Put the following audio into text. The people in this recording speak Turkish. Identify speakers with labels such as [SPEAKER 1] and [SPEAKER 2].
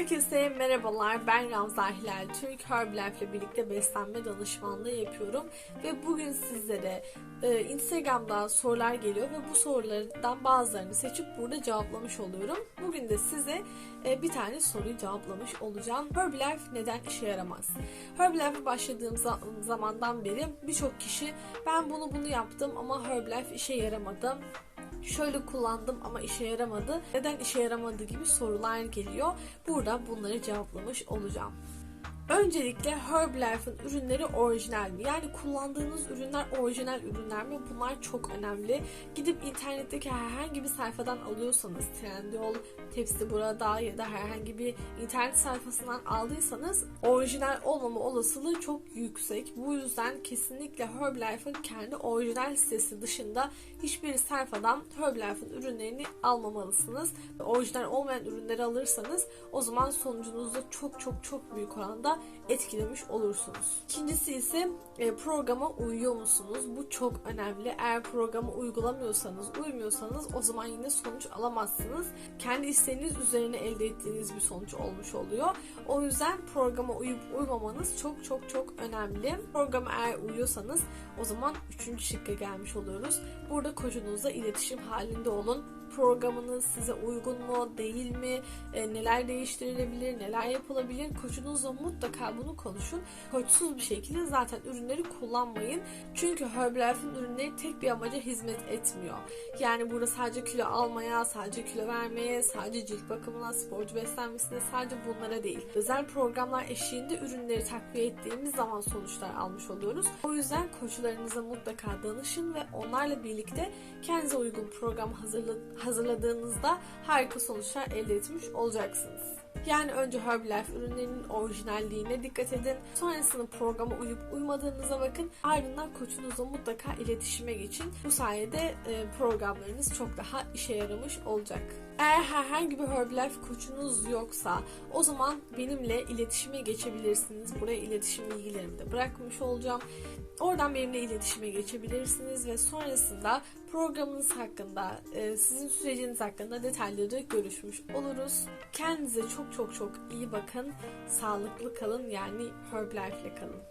[SPEAKER 1] Herkese merhabalar. Ben Gamze Hilal Türk. Herbalife ile birlikte beslenme danışmanlığı yapıyorum. Ve bugün sizlere e, Instagram'dan sorular geliyor ve bu sorulardan bazılarını seçip burada cevaplamış oluyorum. Bugün de size e, bir tane soruyu cevaplamış olacağım. Herbalife neden işe yaramaz? Herbalife'e başladığım za- zamandan beri birçok kişi ben bunu bunu yaptım ama Herbalife işe yaramadı şöyle kullandım ama işe yaramadı. Neden işe yaramadı gibi sorular geliyor. Burada bunları cevaplamış olacağım. Öncelikle Herbalife'ın ürünleri orijinal mi? Yani kullandığınız ürünler orijinal ürünler mi? Bunlar çok önemli. Gidip internetteki herhangi bir sayfadan alıyorsanız Trendyol, Tepsi Burada ya da herhangi bir internet sayfasından aldıysanız orijinal olmama olasılığı çok yüksek. Bu yüzden kesinlikle Herbalife'ın kendi orijinal sitesi dışında hiçbir sayfadan Herbalife'ın ürünlerini almamalısınız. Orijinal olmayan ürünleri alırsanız o zaman sonucunuzda çok çok çok büyük oranda etkilemiş olursunuz. İkincisi ise e, programa uyuyor musunuz? Bu çok önemli. Eğer programa uygulamıyorsanız, uymuyorsanız o zaman yine sonuç alamazsınız. Kendi isteğiniz üzerine elde ettiğiniz bir sonuç olmuş oluyor. O yüzden programa uyup uymamanız çok çok çok önemli. Programa eğer uyuyorsanız o zaman üçüncü şıkka gelmiş oluyoruz. Burada koçunuzla iletişim halinde olun programınız size uygun mu, değil mi, e, neler değiştirilebilir, neler yapılabilir. Koçunuzla mutlaka bunu konuşun. Koçsuz bir şekilde zaten ürünleri kullanmayın. Çünkü Herbalife'in ürünleri tek bir amaca hizmet etmiyor. Yani burada sadece kilo almaya, sadece kilo vermeye, sadece cilt bakımına, sporcu beslenmesine sadece bunlara değil. Özel programlar eşliğinde ürünleri takviye ettiğimiz zaman sonuçlar almış oluyoruz. O yüzden koçlarınıza mutlaka danışın ve onlarla birlikte kendinize uygun program hazırla hazırladığınızda harika sonuçlar elde etmiş olacaksınız. Yani önce Herbalife ürünlerinin orijinalliğine dikkat edin. Sonrasında programa uyup uymadığınıza bakın. Ardından koçunuzla mutlaka iletişime geçin. Bu sayede e, programlarınız çok daha işe yaramış olacak. Eğer herhangi bir Herbalife koçunuz yoksa o zaman benimle iletişime geçebilirsiniz. Buraya iletişim bilgilerimi de bırakmış olacağım. Oradan benimle iletişime geçebilirsiniz ve sonrasında programınız hakkında, e, sizin süreciniz hakkında detayları görüşmüş oluruz. Kendinize çok çok çok iyi bakın. Sağlıklı kalın yani Herbalife ile kalın.